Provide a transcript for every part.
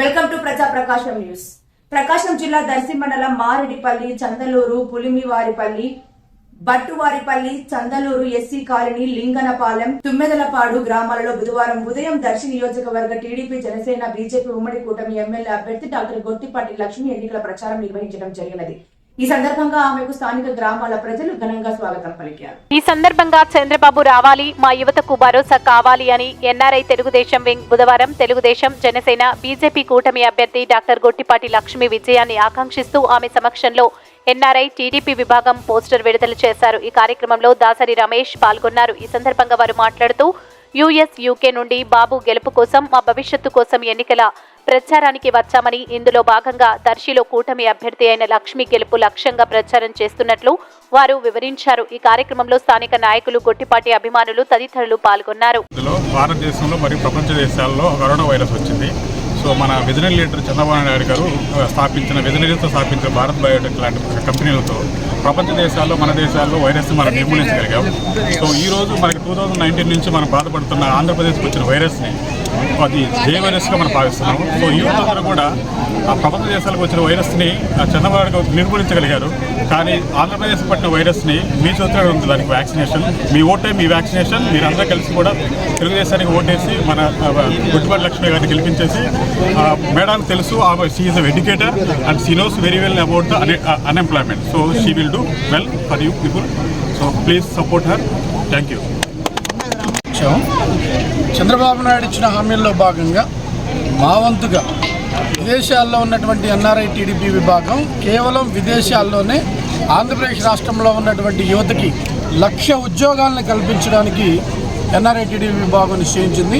Welcome to ప్రజా ప్రకాశం news. ప్రకాశం జిల్లా దర్శి మండలం మారెడిపల్లి చందలూరు పులిమివారిపల్లి బట్టువారిపల్లి చందలూరు ఎస్సీ కాలనీ లింగనపాలెం తుమ్మెదలపాడు గ్రామాలలో బుధవారం ఉదయం దర్శి నియోజకవర్గ టీడీపీ జనసేన బీజేపీ ఉమ్మడి కూటమి ఎమ్మెల్యే అభ్యర్థి డాక్టర్ గొట్టిపాటి లక్ష్మి ఎన్నికల ప్రచారం నిర్వహించడం జరిగినది. ఈ సందర్భంగా ఆమెకు స్థానిక గ్రామాల ప్రజలు ఘనంగా స్వాగతం పలికారు. ఈ సందర్భంగా చంద్రబాబు రావాలి మా యువతకు భరోసా కావాలి అని ఎన్ఆర్ఐ తెలుగుదేశం వింగ్ బుధవారం తెలుగుదేశం జనసేన బీజేపీ కూటమి అభ్యర్థి డాక్టర్ గొట్టిపాటి లక్ష్మి విజయాన్ని ఆకాంక్షిస్తూ ఆమె సమక్షంలో ఎన్ఆర్ఐ టీడీపీ విభాగం పోస్టర్ విడుదల చేశారు. ఈ కార్యక్రమంలో దాసరి రమేష్ పాల్గొన్నారు. ఈ సందర్భంగా వారు మాట్లాడుతూ యుఎస్ యూకే నుండి బాబు గెలుపు కోసం మా భవిష్యత్తు కోసం ఎన్నికల ప్రచారానికి వచ్చామని ఇందులో భాగంగా దర్శిలో కూటమి అభ్యర్థి అయిన లక్ష్మి గెలుపు లక్ష్యంగా ప్రచారం చేస్తున్నట్లు వారు వివరించారు. ఈ కార్యక్రమంలో స్థానిక నాయకులు గొట్టిపాటి అభిమానులు తదితరులు పాల్గొన్నారు. భారతదేశంలో మరియు ప్రపంచ దేశాల్లో కరోనా వైరస్ వచ్చింది. సో మన విజనరీ లీడర్ చంద్రబాబు నాయుడు గారు స్థాపించిన విజనరీతో స్థాపించిన భారత్ బయోటెక్ లాంటి కంపెనీలతో ప్రపంచ దేశాల్లో మన దేశాల్లో వైరస్ని మనం నిర్మూలించగలిగాం. సో ఈ రోజు మనకి టూ థౌజండ్ నైన్టీన్ నుంచి మనం బాధపడుతున్న ఆంధ్రప్రదేశ్కి వచ్చిన వైరస్ని అది జే వైరస్గా మనం భావిస్తున్నాము. సో ఈ అందరూ కూడా ఆ ప్రపంచ దేశాలకు వచ్చిన వైరస్ని చంద్రబాబు నిర్మూలించగలిగారు. కానీ ఆంధ్రప్రదేశ్ పట్టిన వైరస్ని మీ చేతిలో ఉంది దానికి వ్యాక్సినేషన్. మీ ఓటే మీ వ్యాక్సినేషన్. మీరందరూ కలిసి కూడా తెలుగుదేశానికి ఓటేసి మన గుడ్డిపాటి లక్ష్మి గారిని గెలిపించేసి ఆ, తెలుసు ఆమె she's educator and she knows very well about the unemployment so she will do well for you people so please support her thank you ఇచ్చాం చంద్రబాబు నాయుడు ఇచ్చిన హామీల్లో భాగంగా మా వంతుగా విదేశాల్లో ఉన్నటువంటి ఎన్ఆర్ఐ టీడీపీ విభాగం కేవలం విదేశాల్లోనే ఆంధ్రప్రదేశ్ రాష్ట్రంలో ఉన్నటువంటి యువతకి లక్ష ఉద్యోగాలను కల్పించడానికి ఎన్ఆర్ఐ టీడీపీ విభాగం నిశ్చయించింది.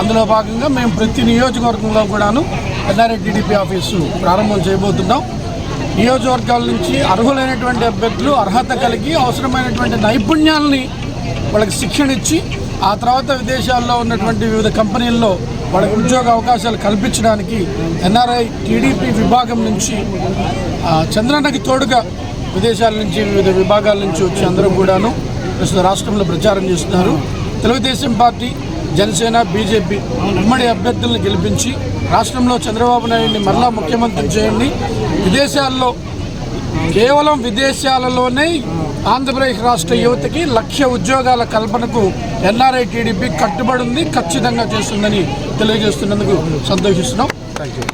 అందులో భాగంగా మేము ప్రతి నియోజకవర్గంలో కూడాను ఎన్ఆర్ఐ టీడీపీ ఆఫీసు ప్రారంభం చేయబోతున్నాం. నియోజకవర్గాల నుంచి అర్హులైనటువంటి అభ్యర్థులు అర్హత కలిగి అవసరమైనటువంటి నైపుణ్యాలని వాళ్ళకి శిక్షణ ఇచ్చి ఆ తర్వాత విదేశాల్లో ఉన్నటువంటి వివిధ కంపెనీల్లో వాళ్ళకి ఉద్యోగ అవకాశాలు కల్పించడానికి ఎన్ఆర్ఐ టీడీపీ విభాగం నుంచి చంద్రన్నకి తోడుగా విదేశాల నుంచి వివిధ విభాగాల నుంచి వచ్చి అందరూ కూడాను ప్రస్తుత రాష్ట్రంలో ప్రచారం చేస్తున్నారు. తెలుగుదేశం పార్టీ జనసేన బీజేపీ ఉమ్మడి అభ్యర్థులను గెలిపించి రాష్ట్రంలో చంద్రబాబు నాయుడిని మరలా ముఖ్యమంత్రి చేయండి. విదేశాల్లో కేవలం విదేశాలలోనే ఆంధ్రప్రదేశ్ రాష్ట్ర యువతకి లక్ష్య ఉద్యోగాల కల్పనకు ఎన్ఆర్ఐ టీడీపీ కట్టుబడి ఉంది ఖచ్చితంగా చేస్తుందని తెలియజేస్తున్నందుకు సంతోషిస్తున్నాం. Thank you